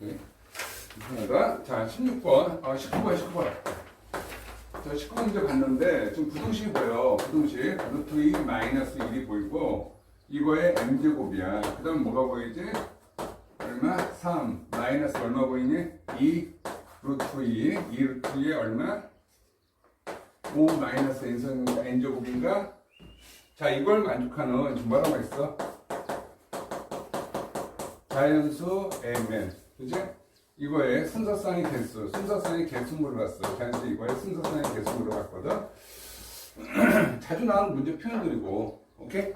오케이. 이상하다. 자, 16번. 어, 19번, 19번. 자, 19번 문제 봤는데, 좀 부등식이 보여. 부등식. 루트 2 마이너스 1이 보이고, 이거의 m제곱이야. 그 다음 뭐가 보이지? 얼마? 3. 마이너스 얼마 보이니? 2 루트 2. 2 루트 2에 얼마? 5 마이너스 n제곱인가? 자, 이걸 만족하는 지금 뭐라고 했어? 자연수 mn. 그지? 이거의 순서상의 개수, 순서상의 개수 물어봤어. 자연수 이거의 순서상의 개수 물어봤거든. 자주 나오는 문제 표현들이고, 오케이?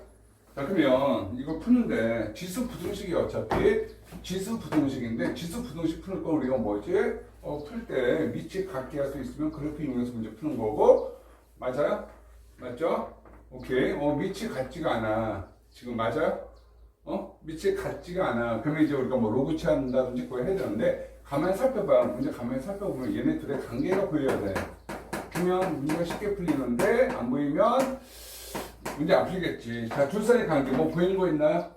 자, 그러면 이거 푸는데 지수 부등식이 어차피 지수 부등식인데 지수 부등식 푸는 거 우리가 뭐지? 어, 풀 때 밑이 같게 할 수 있으면 그래프 이용해서 문제 푸는 거고, 맞아요? 맞죠? 오케이. 어, 밑이 같지가 않아. 지금 맞아요? 어? 밑이 같지가 않아. 그러면 이제 우리가 뭐 로그 취한다든지 그거 해야 되는데, 가만히 살펴봐. 문제 가만히 살펴보면 얘네들의 관계가 보여야 돼. 그러면 문제가 쉽게 풀리는데, 안 보이면 문제 안 풀리겠지. 자, 둘 사이의 관계. 뭐 보이는 거 있나요?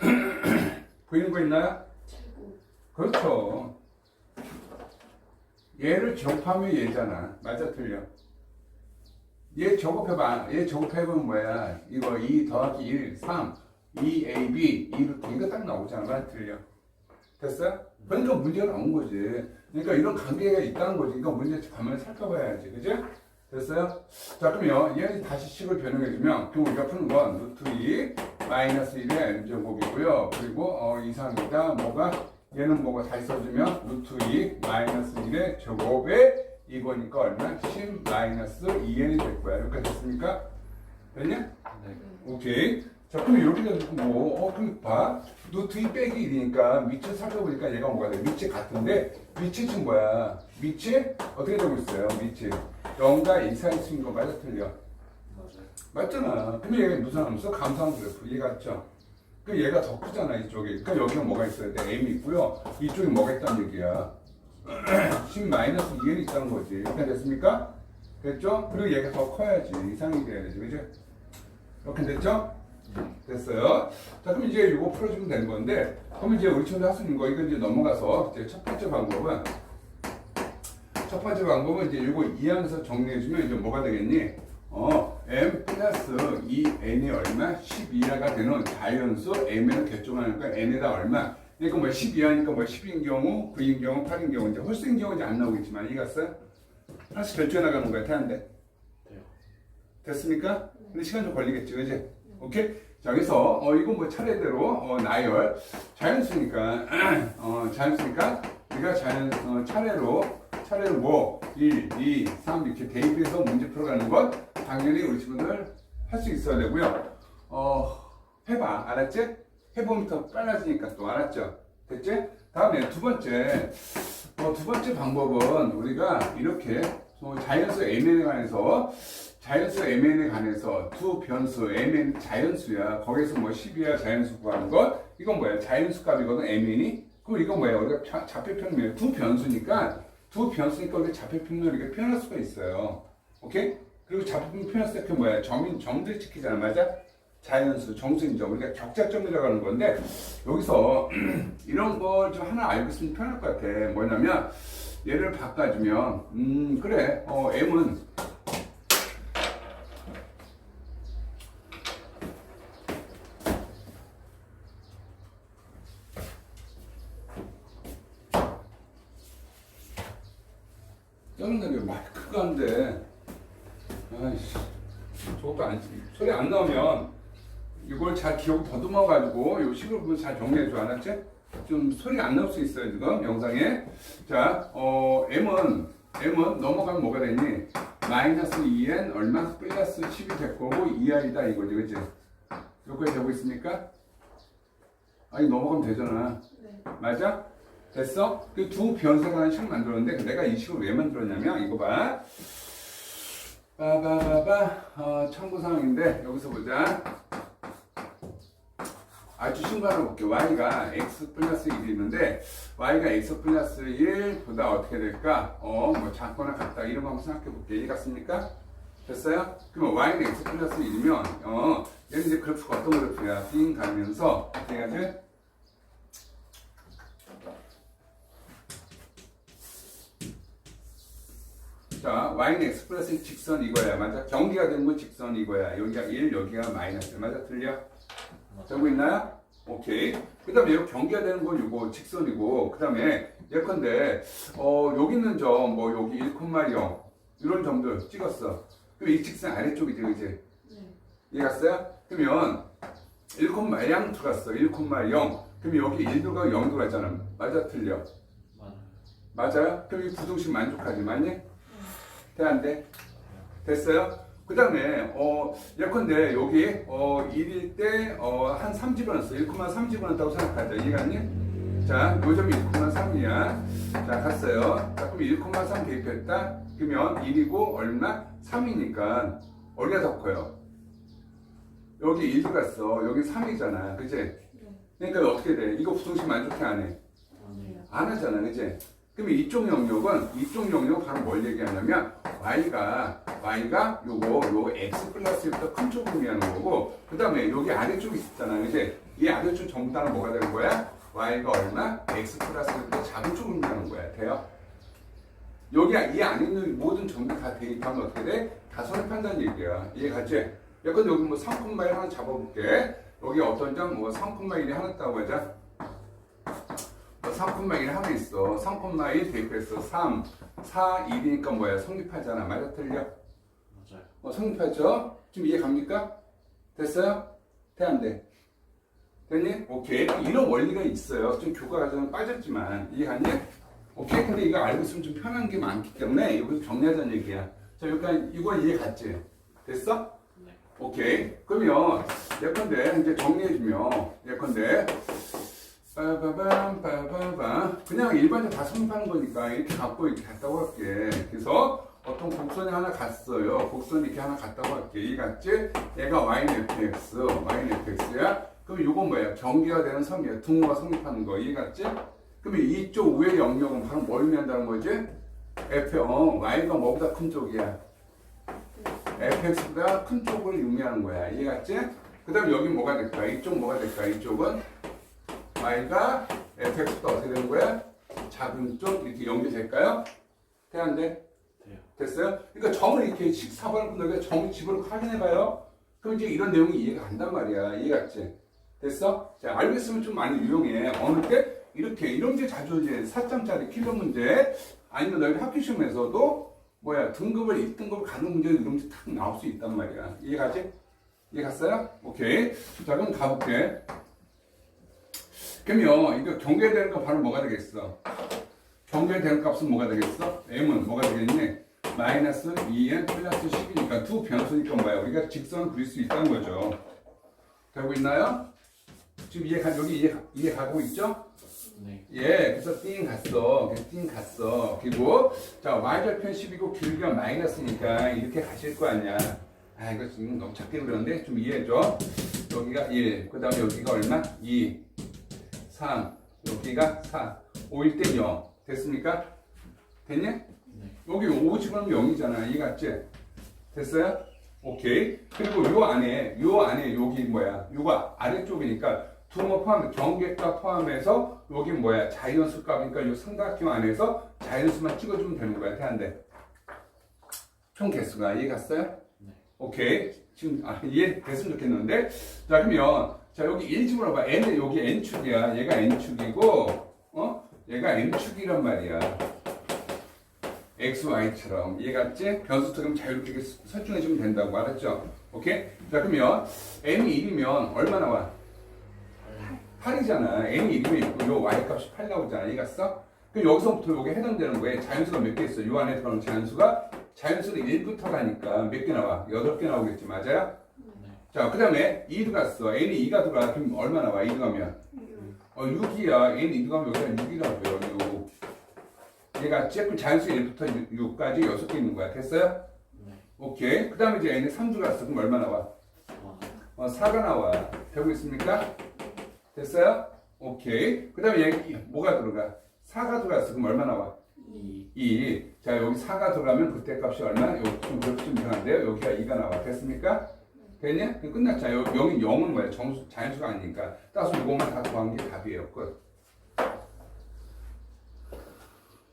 보이는 거 있나요? 그렇죠. 얘를 접하면 얘잖아. 맞아, 틀려. 얘 적업해봐. 얘 적업해보면 뭐야? 이거 2 더하기 1, 3, 2ab, 2루트 이거 딱 나오잖아. 맞아, 틀려. 됐어요? 그러니까 문제가 나온 거지. 그러니까 이런 관계가 있다는 거지. 이거 문제 가만히 살펴봐야지. 그지? 됐어요? 자, 그러면 얘는 다시 식을 변형해주면, 그럼 우리가 푸는 건 루트 2 마이너스 1의 m제곱이고요. 그리고 어, 이상이다. 뭐가? 얘는 뭐가 다시 써주면 루트 2 마이너스 1의 제곱에 이거니까 얼마? 10 마이너스 2n이 될 거야. 이렇게 됐습니까? 됐냐? 네. 오케이. 자, 그럼 되고 뭐, 어, 그럼 봐. 루트 2 빼기 1이니까 밑을 살펴보니까 얘가 뭐가 돼? 밑이 같은데, 밑이 지금 뭐야? 밑이 어떻게 되고 있어요? 밑이. 0과 이사이 있는 거 맞아 틀려? 맞잖아. 근데 얘가 무슨 함수? 감소한 그래프. 얘 같죠? 그 얘가 더 크잖아, 이쪽에. 그러니까 여기가 뭐가 있어야 돼? M이 있고요. 이쪽에 뭐가 있다는 얘기야. 10 마이너스 2이 있다는 거지. 이렇게 됐습니까? 됐죠? 그리고 얘가 더 커야지. 이상이 돼야 되지. 그죠? 이렇게 됐죠? 됐어요. 자, 그럼 이제 이거 풀어주면 되는 건데, 그럼 이제 우리 친구 하수는 거, 이거 이제 넘어가서, 이제 첫 번째 방법은, 첫 번째 방법은 이제 이거 이항에서 정리해주면 이제 뭐가 되겠니? 어, m 플러스 2n이 얼마? 12하가 되는 자연수 m을 결정하니까 n에다 얼마? 그러니까 뭐 12하니까 뭐 10인 경우, 9인 경우, 8인 경우, 이제 홀수인 경우 이제 안 나오겠지만 이해갔어요? 하나씩 결정해 나가는 거야, 태한데. 됐습니까? 근데 시간 좀 걸리겠지, 그지? 오케이? 자, 여기서, 어, 이건 뭐 차례대로, 어, 나열. 자연수니까, 어, 자연수니까, 우리가 자연, 어, 차례로, 차례로 뭐, 1, 2, 3 이렇게 대입해서 문제 풀어가는 것, 당연히 우리 친구들 할 수 있어야 되고요. 어, 해봐. 알았지? 해보면 더 빨라지니까 또 알았죠? 됐지? 다음에 두 번째, 어, 두 번째 방법은 우리가 이렇게 어, 자연수 mn에 관해서 자연수 mn에 관해서 두 변수 mn 자연수야. 거기서 뭐 10이야 자연수 구하는 것 이건 뭐야? 자연수 값이거든 mn이 그럼 이건 뭐야? 우리가 자- 좌표평면 두 변수니까 두 변수니까 우리가 좌표평면 우리가 표현할 수가 있어요. 오케이? 그리고 좌표평면 표현했을 때그 뭐야? 점인 점들 찍히잖아. 맞아? 자연수 정수인점. 우리가 격자점이라고 하는 건데 여기서 이런 걸 좀 하나 알고 있으면 편할 것 같아. 뭐냐면 얘를 바꿔주면 음 그래 어 m은 짜증나게 마이크가 안 돼. 아이씨, 저것도 안, 소리 안 나오면 이걸 잘 기억 더듬어 가지고 요 식으로 보면 잘 정리해 줘, 알았지? 좀 소리가 안 나올 수 있어요, 지금 영상에. 자, 어, M은, M은 넘어가면 뭐가 되니? 마이너스 2n 얼마? 플러스 10이 될 거고 2r이다 이거지, 그치? 여기까지 되고 있습니까? 아니, 넘어가면 되잖아. 네. 맞아? 됐어? 그 두 변수가 하는 식을 만들었는데 내가 이 식을 왜 만들었냐면 이거 봐. 빠바바바 어, 참고 상황인데 여기서 보자. 아주 심각한 볼게요. y가 x 플러스 1이 있는데 y가 x 플러스 1보다 어떻게 될까? 어, 뭐 작거나 같다 이런 거 한번 생각해 볼게요. 이해 갔습니까? 됐어요? 그러면 y는 x 플러스 1이면 어, 얘는 이제 그래프가 어떤 그래프야? 빙 가면서 어떻게 해야 자, y는 x 플러스 직선 이거야. 맞아? 경기가 되는 건 직선 이거야. 여기가 1, 여기가 마이너스. 맞아? 틀려? 되고 있나요? 오케이. 그 다음에 여기 경계가 되는 건 이거 직선이고, 그 다음에 예컨대, 어, 여기 있는 점, 뭐, 여기 1,0 이런 점들 찍었어. 그럼 이 직선 아래쪽이지, 그지? 네. 이해 갔어요? 그러면 1,0 들어갔어. 1,0. 그럼 여기 1도 가고 0도 갔잖아. 맞아? 틀려? 맞아요. 맞아요? 그럼 이 부등식 만족하지, 맞니? 돼, 안 돼? 됐어요? 그 다음에, 어, 예컨대 여기, 어, 1일 때, 어, 한 3집어넣었어. 1,3 집어넣었다고 생각하자. 이해갔니? 자, 요 점이 1,3이야. 자, 갔어요. 자, 그럼 1,3 대입했다? 그러면 1이고 얼마? 3이니까 어디가 더 커요? 여기 1 갔어. 여기 3이잖아. 그치? 네. 그러니까 어떻게 돼? 이거 부등식 만족해, 안 해? 안 하잖아, 그치? 그럼 이쪽 영역은 이쪽 영역 바로 뭘 얘기하냐면 y가 y가 요거 요 x 플러스부터 큰 쪽을 의미하는 거고 그 다음에 여기 아래쪽이 있잖아, 그치? 이 아래쪽 전부 다는 뭐가 되는 거야? y가 얼마? x 플러스부터 작은 쪽을 의미하는 거야, 돼요? 여기 이 안에 있는 모든 점들 다 대입하면 어떻게 돼? 다 선입한다는 얘기야. 이해 갔지? 약간 여기 뭐3,1 하나 잡아볼게. 여기 어떤 점, 뭐 3,1이 하나 있다고 하자. 뭐3,1 하나 있어. 3,1 대입했어. 3, 4, 1이니까 뭐야? 성립하잖아. 맞아, 틀려? 어, 성립하죠? 지금 이해 갑니까? 됐어요? 돼, 안 돼? 됐니? 오케이. 이런 원리가 있어요. 좀 교과가 좀 빠졌지만. 이해 갔니? 오케이. 근데 이거 알고 있으면 좀 편한 게 많기 때문에 여기서 정리하자는 얘기야. 자, 여기까지 이거 이해 갔지? 됐어? 네. 오케이. 그러면 예컨대 이제 정리해주면 예컨대 빠바밤 빠바밤 그냥 일반적으로 다 성립하는 거니까 이렇게 갖고 이렇게 갔다고 할게. 그래서 어떤 곡선이 하나 갔어요. 곡선이 이렇게 하나 갔다고 할게. 이 같지? 얘가 y는 fx, y는 fx야. 그럼 이건 뭐야? 경계가 되는 선이야. 등호가 성립하는 거. 이해 갔지? 그러면 이쪽 위의 영역은 바로 뭘 의미한다는 거지? f, 어, y가 뭐보다 큰 쪽이야. fx보다 큰 쪽을 의미하는 거야. 이해 갔지? 그 다음 여기 뭐가 될까? 이쪽 뭐가 될까? 이쪽은 y가 fx보다 어떻게 되는 거야? 작은 쪽 이렇게 연결될까요? 돼? 됐어요? 그러니까 점을 이렇게 14번을 분들가 점을 집으로 확인해봐요. 그럼 이제 이런 내용이 이해가 간단 말이야. 이해 갔지? 됐어? 자, 알고 있으면 좀 많이 유용해. 어느 때? 이렇게, 이런 문제 자주 이제 4점짜리 킬러 문제, 아니면 너희 학교 시험에서도 뭐야, 등급을 1등급 가는 문제 이런 문제 탁 나올 수 있단 말이야. 이해 가지? 이해 갔어요? 오케이. 자, 그럼 가볼게. 그러면 이거 경계되는 거 바로 뭐가 되겠어? 경계되는 값은 뭐가 되겠어? m은 뭐가 되겠니? 마이너스 2n 플러스 10이니까 두 변수니까 뭐야? 우리가 직선을 그릴 수 있다는 거죠. 되고 있나요? 지금 이해 가 여기 이해 이해 가고 있죠? 네. 예, 그래서 띵 갔어. 그래서 띵 갔어. 그리고 자 y절편 10이고 길이가 마이너스니까 이렇게 가실 거 아니야. 아 이거 지금 너무 작게 그렸는데 좀 이해해줘. 여기가 1, 그 다음에 여기가 얼마? 2, 3, 여기가 4, 5일 때 0. 됐습니까? 됐냐? 네. 여기 5 집어넣으면 0이잖아. 이해 갔지? 됐어요? 오케이. 그리고 요 안에, 요 안에 여기 뭐야? 요가 아래쪽이니까 두모 포함, 경계값 포함해서 여기 뭐야? 자연수 값이니까 요 삼각형 안에서 자연수만 찍어주면 되는 거야. 돼? 총 개수가 이해 갔어요? 네. 오케이. 지금 아, 이해 됐으면 좋겠는데. 자, 그러면 자, 여기 1 집어넣어봐. n은 여기 n축이야. 얘가 n축이고 어? 얘가 n축이란 말이야. X, y처럼 이해갔지? 변수처럼 자유롭게 설정해주면 된다고 알았죠? 오케이? 자 그러면 n이 1이면 얼마 나와? 8이잖아 n이 1이면 요 y값이 8 나오잖아 이해갔어? 그럼 여기서부터 요게 해당되는 거에 자연수가 몇 개 있어? 요 안에 들어가는 자연수가 자연수는 1부터 가니까 몇 개 나와? 8개 나오겠지 맞아요? 네. 자 그 다음에 2 들어갔어 n이 2가 들어가 그럼 얼마 나와? 2 들어가면 어 6이야 n 2 들어가면 여기가 6이라고요 6 얘가 쬐끔 자연수 1부터 6까지 6개 있는 거야. 됐어요? 네. 오케이. 그 다음에 이제 n이 3 들어갔어. 그럼 얼마 나와? 와. 어, 4가 나와. 되고 있습니까? 됐어요? 오케이. 그 다음에 얘 뭐가 들어가? 4가 들어갔어. 그럼 얼마 나와? 이. 2. 자, 여기 4가 들어가면 그때 값이 얼마? 여기 좀, 그렇게 좀 이상한데요? 여기가 2가 나와. 됐습니까? 됐냐? 끝났잖아. 여기 0이 0은 뭐야? 정수, 자연수가 아니니까. 따라서 이것만 다 더한 게 답이에요. 끝.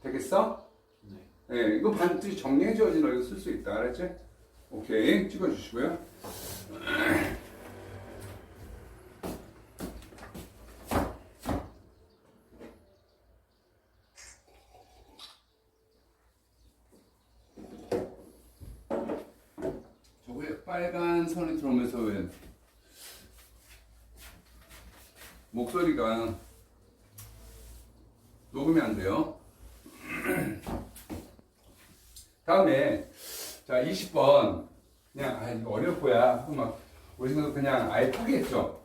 되겠어? 네. 예, 이거 반드시 정리해줘야지 너 이거 쓸수 있다. 알았지? 오케이. 찍어주시고요. 빨간 선이 들어오면서 왜 목소리가 녹음이 안 돼요. 다음에 자 20번 그냥 아 이거 어려울 거야 하고 막 오시면서 그냥 아예 포기했죠.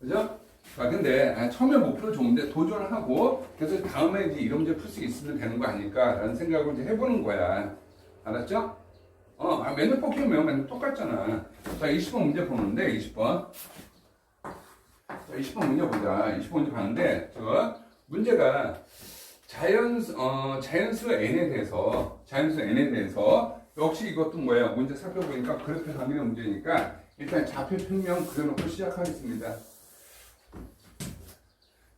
그죠? 아 근데 아, 처음에 목표는 좋은데 도전을 하고 그래서 다음에 이제 이런 문제 풀 수 있으면 되는 거 아닐까라는 생각을 이제 해보는 거야. 알았죠? 어, 아, 맨날 포기하면 맨날 똑같잖아. 자, 20번 문제 보는데, 20번. 자, 20번 문제 보자. 20번 문제 봤는데, 저 문제가 자연수, 어, 자연수 n에 대해서, 자연수 n에 대해서, 역시 이것도 뭐예요? 문제 살펴보니까 그래프 가미의 문제니까, 일단 좌표 평면 그려놓고 시작하겠습니다.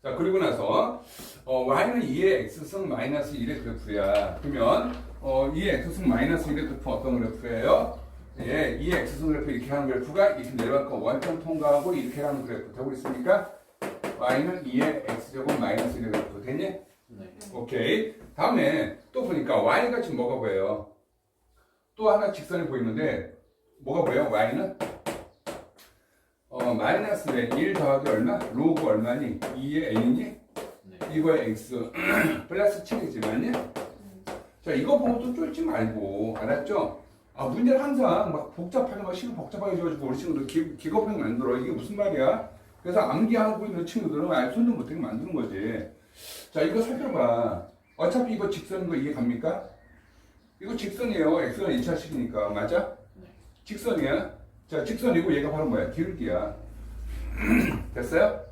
자, 그리고 나서, 어, y는 2의 x승 마이너스 1의 그래프야. 그러면, 어, 2의 x승 마이너스 1의 그래프 어떤 그래프예요? 예, 2의 x승 그래프 이렇게 하는 그래프가 이렇게 내려갈거 원점 통과하고 이렇게 하는 그래프 되고 있습니까? y는 2의 x제곱 마이너스 1의 그래프 됐니? 네. 오케이. 다음에 또 보니까 y가 지금 뭐가 보여요? 또 하나 직선이 보이는데 뭐가 보여? y는 어, 마이너스 1 더하기 얼마? 로그 얼마니? 2의 n이니? 네. 이거의 x 플러스 7이지만요. 자 이거 보고 또 쫄지 말고 알았죠? 아 문제를 항상 막 복잡하게 막 시간 복잡하게 줘가지고 우리 친구들 기, 기겁하게 만들어 이게 무슨 말이야? 그래서 암기하고 있는 친구들은 아예 손도 못하게 만드는 거지. 자 이거 살펴봐. 어차피 이거 직선인 거 이해 갑니까? 이거 직선이에요. x가 2차식이니까 맞아? 네. 직선이야. 자 직선이고 얘가 바로 뭐야? 기울기야. 됐어요?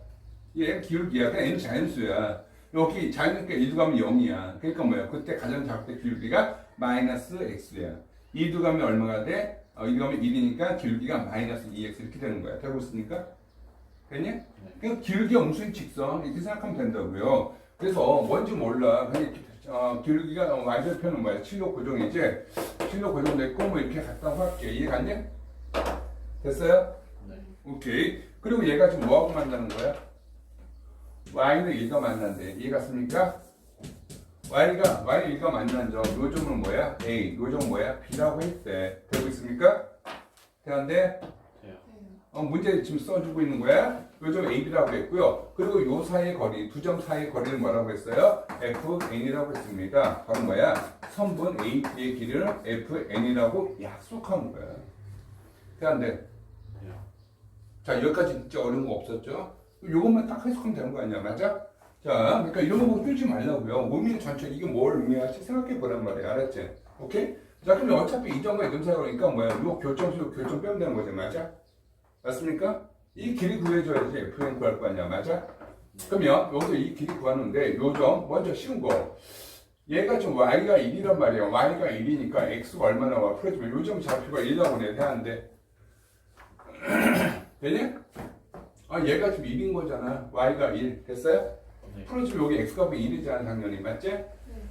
얘 기울기야. 그냥 n 자연수야. 여기 자연수니까 1두 가면 0이야. 그러니까 뭐야? 그때 가장 작을 때 기울기가 마이너스 x야. 2두 가면 얼마가 돼? 어, 2두 가면 1이니까 기울기가 마이너스 2x 이렇게 되는 거야. 되고 있으니까? 됐니? 그냥 기울기 엄수인 직선 이렇게 생각하면 된다고요. 그래서 뭔지 몰라. 그냥 기- 어, 기울기가 어, y절편은 뭐야? 7로 고정이지? 7로 고정됐고 뭐 이렇게 갖다 할게. 이해 갔니? 됐어요? 네. 오케이. 그리고 얘가 지금 뭐하고 만나는 거야? y는 1과 만난대. 이해 갔습니까? y가, y 1과 만난 점, 요 점은 뭐야? a, 요 점은 뭐야? b라고 했대. 되고 있습니까? 되는데. 어, 문제 지금 써주고 있는 거야? 요점 ab라고 했고요. 그리고 요 사이의 거리, 두 점 사이의 거리를 뭐라고 했어요? fn이라고 했습니다. 바로 뭐야? 선분 AB의 길이를 fn이라고 약속한 거야. 되는데, 돼요. 자, 여기까지 진짜 어려운 거 없었죠? 요것만 딱 해석하면 되는 거 아니야, 맞아? 자, 그러니까 이런 거 보고 뚫지 말라고요. 의미 전체 이게 뭘 의미할지 생각해 보란 말이야, 알았지? 오케이? 자, 그럼 어차피 이 점과 이점 사이가 그러니까 뭐야? 요 교점수, 요 교점 빼면 되는 거지, 맞아? 맞습니까? 이 길이 구해줘야지 fn 구할 거 아니야, 맞아? 그러면 여기서 이 길이 구하는데 요점 먼저 쉬운 거. 얘가 지금 y가 1이란 말이야. y가 1이니까 x가 얼마 나와? 풀어주면 요점 좌표가 1이라고 내야 되는데. 되니? 아, 얘가 지금 1인 거잖아. y가 1. 됐어요? 네. 풀어주면 여기 x값이 1이잖아, 당연히. 맞지?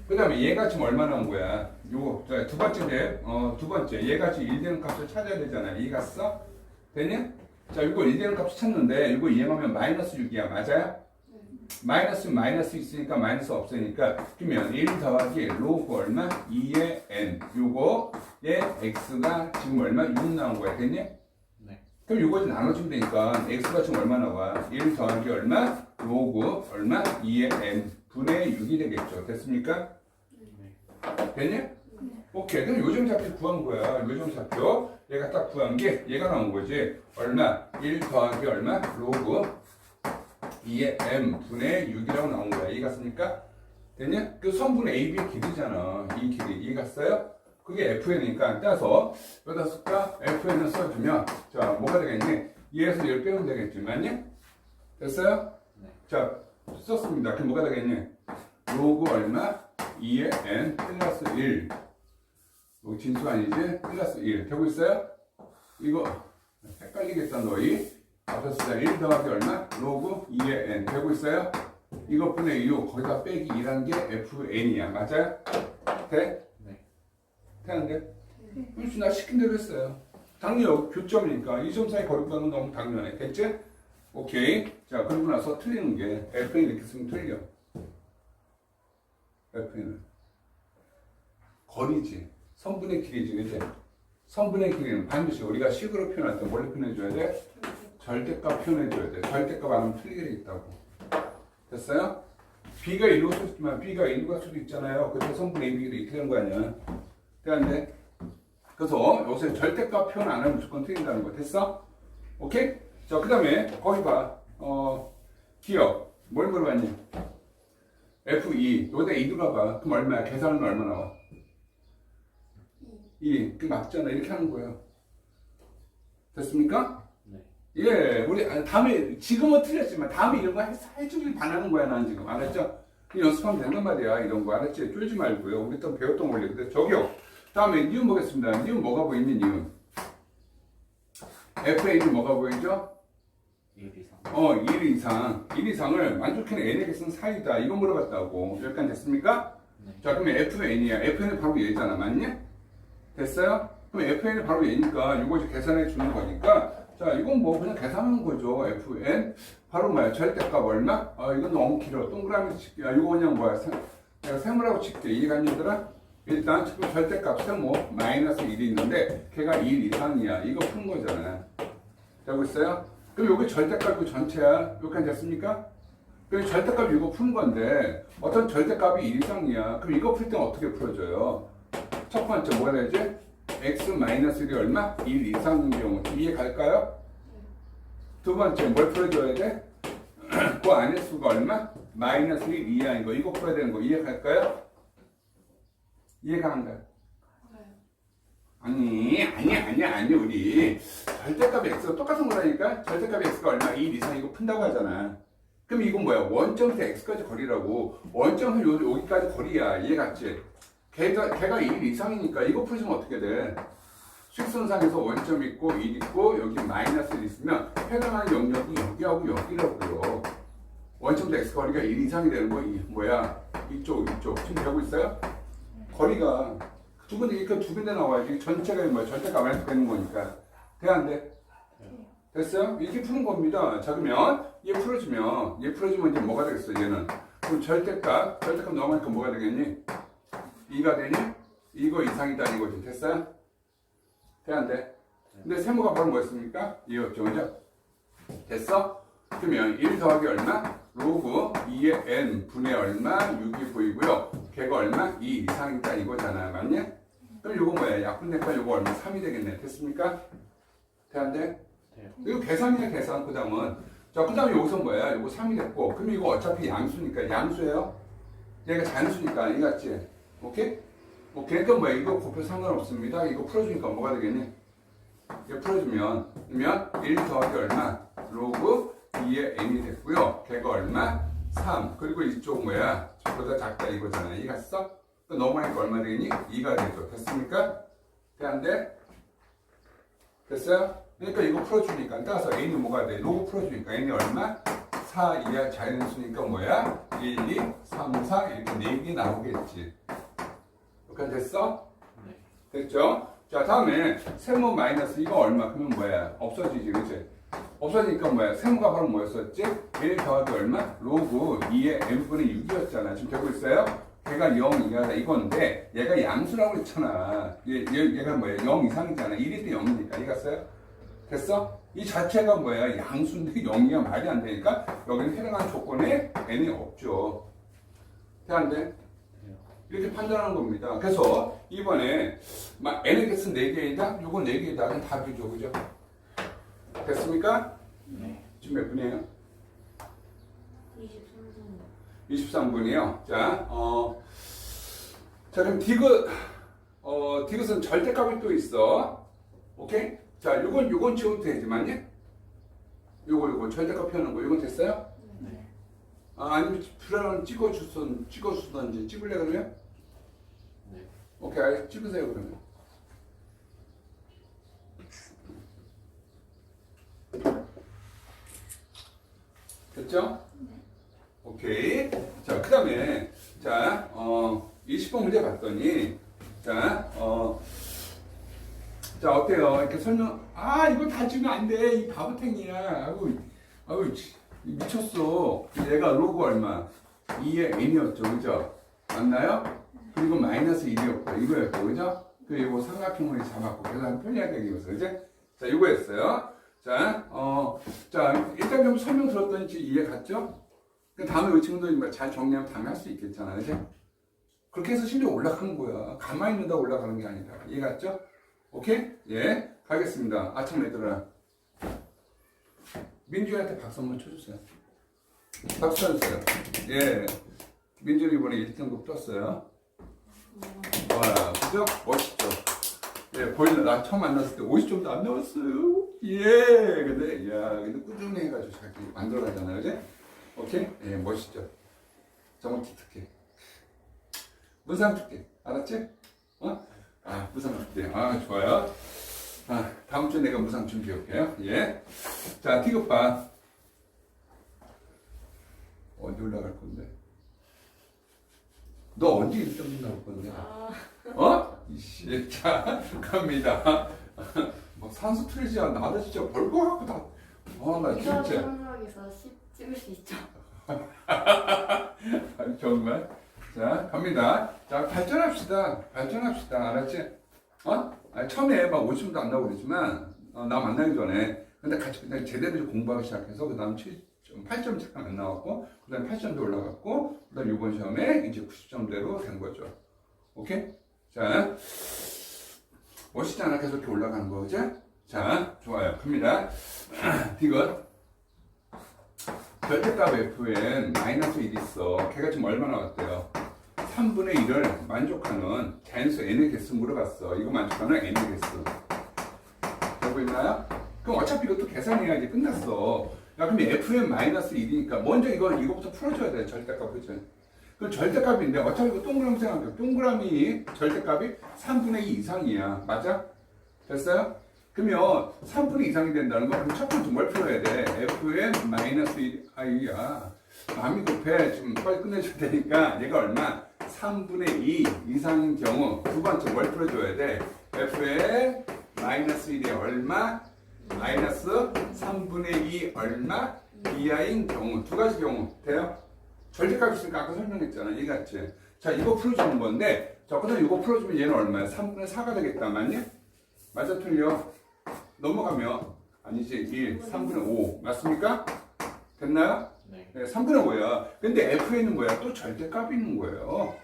그 다음에 얘가 지금 얼마 나온 거야? 요거, 자, 두 번째, 어, 두 번째. 얘가 지금 1 되는 값을 찾아야 되잖아. 이해 갔어? 되니? 자, 이거 1 되는 값을 찾는데, 이거 이행하면 마이너스 6이야. 맞아요? 마이너스 마이너스 있으니까 마이너스 없으니까 그러면 1 더하기 로그 얼마? 2의 n 요거 의 x가 지금 얼마? 6 나온 거야 됐니? 네. 그럼 요거 이제 나눠주면 되니까 x가 지금 얼마 나와? 1 더하기 얼마? 로그 얼마? 2의 n 분의 6이 되겠죠 됐습니까? 네. 됐니? 오케이 그럼 요점 좌표 구한 거야 요점 좌표 얘가 딱 구한 게 얘가 나온 거지 얼마? 1 더하기 얼마? 로그 2의 m 분의 6이라고 나온 거야 이해 갔습니까? 됐냐? 그 선분의 AB의 길이잖아 이 길이 이해 갔어요? 그게 FN이니까 따서 여기다 쓸까? FN을 써주면 자 뭐가 되겠니? 2에서 1 빼면 되겠지 맞니? 됐어요? 네. 자 썼습니다 그럼 뭐가 되겠니? 로그 얼마? 2의 n 플러스 1 이거 진수 아니지? 플러스 1 되고 있어요? 이거 헷갈리겠다 너희 앞에서 자, 1 더하기 얼마? 로그 2의 n 되고 있어요? 이것분의 6 거기다 빼기 2라는 게 fn이야 맞아요? 돼? 네. 되는데? 그렇지, 나 시킨 대로 했어요. 당연히 교점이니까 이점 사이 거리보다는 너무 당연해. 됐지? 오케이. 자, 그러고 나서 틀리는 게 Fn 이렇게 쓰면 틀려. Fn은. 거리지. 선분의 길이지, 그지? 선분의 길이는 반드시 우리가 식으로 표현할 때 뭘로 표현해줘야 돼? 절대값 표현해줘야 돼. 절대값 안 하면 틀리게 돼 있다고. 됐어요? B가 1로 갈 수도 있지만 B가 1로 갈 수도 있잖아요. 그때 선분의 AB가 이렇게 되는 거 아니야. 되는데 그래서 요새 절대값 표현 안 하면 무조건 틀린다는 거 됐어? 오케이? 자, 그 다음에 거기 봐. 어, 기억. 뭘 물어봤니? F2. 여기다 2 들어가봐. 그럼 얼마야? 계산은 얼마 나와? 2. 그 맞잖아. 이렇게 하는 거예요. 됐습니까? 네. 예, 우리 아, 다음에 지금은 틀렸지만 다음에 이런 거 해- 해주길 바라는 거야 난 지금 알았죠? 이 연습하면 된단 말이야 이런 거 알았지? 쫄지 말고요. 우리 또 배웠던 원리 근데 저기요. 다음에 니은 보겠습니다. 니은 뭐가 보이니 니은? FA는 뭐가 보이죠? 1 이상. 어, 1 이상. 1 이상을 만족해는 n에게 쓴 사이다. 이거 물어봤다고. 여기까지 됐습니까? 네. 자, 그러면 FN이야. FN은 바로 얘잖아. 맞니? 됐어요? 그럼 FN이 바로 얘니까 이거 이제 계산해 주는 거니까 자, 이건 뭐 그냥 계산하는 거죠. FN. 바로 뭐야? 절대값 얼마? 아, 이건 너무 길어. 동그라미 칠게. 아, 이거 그냥 뭐야? 세, 내가 세모라고 칠게. 이해가니 얘들아? 일단 지금 절대값 세모 마이너스 1이 있는데 걔가 1 이상이야. 이거 푼 거잖아. 되고 있어요? 그럼 여기 절대값이 전체야. 여기까지 됐습니까? 그럼 절대값 이거 푼 건데 어떤 절대값이 1 이상이야. 그럼 이거 풀 때는 어떻게 풀어줘요? 첫 번째 뭐가 되지? x 마이너스 1이 얼마? 1 이상인 경우 이해 갈까요? 두 번째 뭘 풀어줘야 돼? 그 안의 수가 얼마? 마이너스 1 이하인 거 이거 풀어야 되는 거 이해 갈까요? 이해가 안 가요? 아니 아니 아니 아니 우리 절대값 x가 똑같은 거라니까 절대값 x가 얼마 1 이상 이거 푼다고 하잖아 그럼 이건 뭐야 원점부터 x까지 거리라고 원점은 요, 여기까지 거리야 이해 갔지 걔가, 걔가 1 이상이니까 이거 풀으면 어떻게 돼 식선상에서 원점 있고 1 있고 여기 마이너스 1 있으면 해당하는 영역이 여기하고 여기라고요 원점부터 x 거리가 1 이상이 되는 거 이, 뭐야 이쪽 이쪽 지금 되고 있어요? 거리가 두 군데 이렇게 두 군데 나와야지 전체가 뭐야 전체가 말해서 되는 거니까 돼 안 돼? 됐어요? 이렇게 푸는 겁니다. 자 그러면 얘 풀어주면 얘 풀어주면 이제 뭐가 되겠어 얘는 그럼 절대값 절대값 넘어가니까 뭐가 되겠니? 2가 되니? 이거 이상이다 이거지 됐어요? 돼 안 돼? 근데 세모가 바로 뭐였습니까? 이었죠 그죠? 됐어? 그러면 1 더하기 얼마? 로그 2의 n 분의 얼마? 6이 보이고요. 걔가 얼마? 2 이상이다 이거잖아. 맞냐? 그럼 요거 뭐야? 약분되니까 요거 얼마? 3이 되겠네. 됐습니까? 돼 안 돼? 돼요. 이거 계산이야 계산 그 다음은 자 그 다음에 여기서 뭐야? 요거 3이 됐고 그럼 이거 어차피 양수니까 양수예요? 얘가 잔수니까 이해갔지? 오케이? 오케이 그럼 뭐야? 이거 곱해 상관없습니다. 이거 풀어주니까 뭐가 되겠니? 이거 풀어주면 그러면 1 더하기 얼마? 로그 2의 n이 됐고요. 걔가 얼마? 3. 그리고 이쪽 뭐야? 저보다 작다 이거잖아. 이 갔어? 그 넘어가니까 얼마 되니? 2가 되죠. 됐습니까? 돼? 안 돼? 됐어요? 그러니까 이거 풀어주니까 따라서 n이 뭐가 돼? 로그 풀어주니까 n이 얼마? 4 이하 자연수니까 뭐야? 1, 2, 3, 4 이렇게 4개 나오겠지. 여기까지 됐어? 네. 됐죠? 자, 다음에 세모 마이너스 이거 얼마? 그러면 뭐야? 없어지지, 그치? 없어지니까 뭐야? 세모가 바로 뭐였었지? 1 더하기 얼마? 로그 2의 n분의 6이었잖아. 지금 되고 있어요? 걔가 0 이하다 이건데 얘가 양수라고 그랬잖아. 얘, 얘, 얘가 뭐야? 0 이상이잖아. 1일 때 0이니까. 이해 갔어요? 됐어? 이 자체가 뭐야? 양수인데 0이가 말이 안 되니까 여기는 해당하는 조건에 n이 없죠. 돼, 안 돼? 이렇게 판단하는 겁니다. 그래서 이번에 막 n의 개수 4개이다? 요거 4개이다. 그럼 답이죠. 그죠? 됐습니까? 네. 지금 몇 분이에요? 23분 23분이요. 자, 어, 자, 그럼 디귿, 어, 디귿은 절대값이 또 있어. 오케이? 자, 요건, 요건 지워도 되지만요. 요거, 요거, 절대값 표현한 거, 요건 됐어요? 네. 아, 아니면 불안한 찍어주선, 찍어주던지, 찍을래 그러면? 네. 오케이, 알- 찍으세요, 그러면. 됐죠? 오케이. 자, 그 다음에, 자, 어, 20번 문제 봤더니 자, 어, 자 어때요? 이렇게 설명 아 이거 다 주면 안 돼. 이 바보탱이야. 아우 아우 치, 미쳤어. 얘가 로그 얼마? 2의 n이었죠, 그죠? 맞나요? 그리고 마이너스 1이었고 이거였고, 그죠? 그리고 삼각형을 잡았고 계산 편리하게 여기서 이제 자 이거였어요. 자, 어, 자 일단 좀 설명 들었더니 이해 갔죠? 그 다음에 이 친구들 잘 정리하면 다음에 할수 있겠잖아, 그죠? 그렇게 해서 실력 올라가는 거야. 가만히 있는다 올라가는 게 아니다. 이해 갔죠? 오케이? 예, 가겠습니다. 아참 얘들아. 민주한테 박수 한번 쳐주세요. 박수 쳐주세요. 예. 민준이 이번에 1등급 떴어요. 와, 그죠? 멋있죠? 예, 보이는 나 처음 만났을 때 50점도 안 나왔어요. 예, 근데, 야, 근데 꾸준히 해가지고 자기 만들어가잖아요, 그지? 오케이? 예, 멋있죠? 정말 기특해. 문상 줄게. 알았지? 어? 아, 무상 줄게. 아, 좋아요. 아, 다음 주에 내가 무상 준비해 올게요. 예. 자, 티급봐. 어디 올라갈 건데? 너 언제 1등 나올 건데? 어? 이씨, 자, 갑니다. 막 산수 트레지야. 나도 진짜 벌거 갖고 다. 어, 나 진짜. 성적에서 10 찍을 수 있죠. 아, 정말. 자, 갑니다. 자, 발전합시다. 발전합시다. 알았지? 어? 아니, 처음에 막 50점도 안 나오고 그러지만, 어, 나 만나기 전에, 근데 같이 그냥 제대로 좀 공부하기 시작해서, 그 다음 7점, 8점 잠깐 안 나왔고, 그 다음 8점도 올라갔고, 그 다음 이번 시험에 이제 90점대로 된 거죠. 오케이? 자, 멋있잖아. 계속 이렇게 올라가는 거, 그죠? 자, 좋아요. 갑니다. 이거. 절대값 fn 마이너스 1 있어. 걔가 지금 얼마 나 왔대요? 3분의 1을 만족하는 자연수 n의 개수 물어봤어. 이거 만족하는 n의 개수. 되고 있나요? 그럼 어차피 이것도 계산해야지 끝났어. 야, 그럼 fn 마이너스 1이니까 먼저 이거 이거부터 풀어줘야 돼. 절대값 그죠? 그럼 절대값인데 어차피 이거 동그라미 생각해. 동그라미 절대값이 3분의 2 이상이야. 맞아? 됐어요? 그러면 3분의 이상이 된다는 거 그럼 첫 번째 뭘 풀어야 돼? fn 마이너스 1 아 이야 마음이 급해 지금 빨리 끝내줄 테니까 얘가 얼마? 3분의 2 이상인 경우 두 번째 뭘 풀어줘야 돼? fn 마이너스 1이 얼마? 마이너스 3분의 2 얼마? 이하인 경우 두 가지 경우 돼요? 절대값 있으니까 아까 설명했잖아 이해갔지? 자 이거 풀어주는 건데 자 그다음 이거 풀어주면 얘는 얼마야? 3분의 4가 되겠다 맞니? 맞아 틀려? 넘어가면 아니지 1, 3분의 5 맞습니까? 됐나요? 네. 네, 3분의 5야. 근데 f는 뭐야? 또 절대값이 있는 거예요.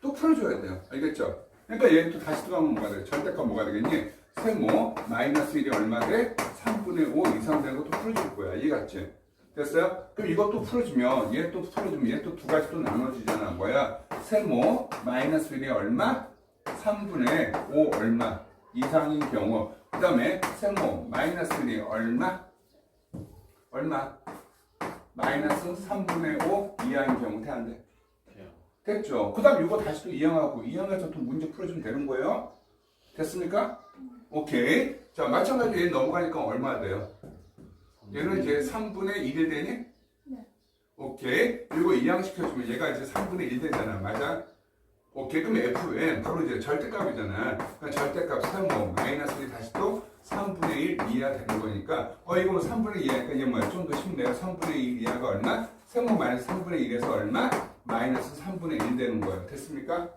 또 풀어줘야 돼요. 알겠죠? 그러니까 얘는 또 다시 들어가면 뭐가 돼? 절대값 뭐가 되겠니? 세모 마이너스 1이 얼마 돼? 3분의 5 이상 되는 것도 풀어줄 거야. 이해갔지? 됐어요? 그럼 이것도 풀어주면 얘 또 풀어주면 얘 또 두 가지 또 나눠지잖아. 뭐야? 세모 마이너스 1이 얼마? 3분의 5 얼마 이상인 경우 그 다음에 세모 마이너스 1이 얼마? 얼마? 마이너스 3분의 5 이하인 경우 돼안 돼? 돼요. 됐죠? 그 다음 이거 다시 또 이항하고 이항해서 또 문제 풀어주면 되는 거예요? 됐습니까? 오케이 자 마찬가지로 얘 넘어가니까 얼마 돼요? 얘는 이제 3분의 1이 되니? 네. 오케이 그리고 이항시켜주면 얘가 이제 3분의 1 되잖아 맞아? 오케이 그럼 fn 바로 이제 절대값이잖아 그러니까 절대값 3모 마이너스 1이 다시 또 3분의 1 이하 되는 거니까 어 이거 뭐 3분의 2하니까 이게 뭐야 좀 더 쉽네요 3분의 1 이하가 얼마? 세모 마이너스 3분의 1에서 얼마? 마이너스 3분의 1 되는 거예요 됐습니까?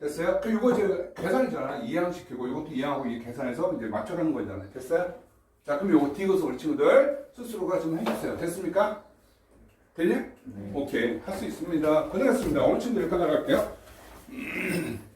됐어요? 그 이거 이제 계산이잖아 이항시키고 이것도 이항하고 이 계산해서 이제 맞춰가는 거잖아 됐어요? 자 그럼 요거 디귿을 우리 친구들 스스로가 좀 해주세요 됐습니까? 됐니? 네. 오케이 할 수 있습니다 고생했습니다 오늘 친구들 여기까지 나갈게요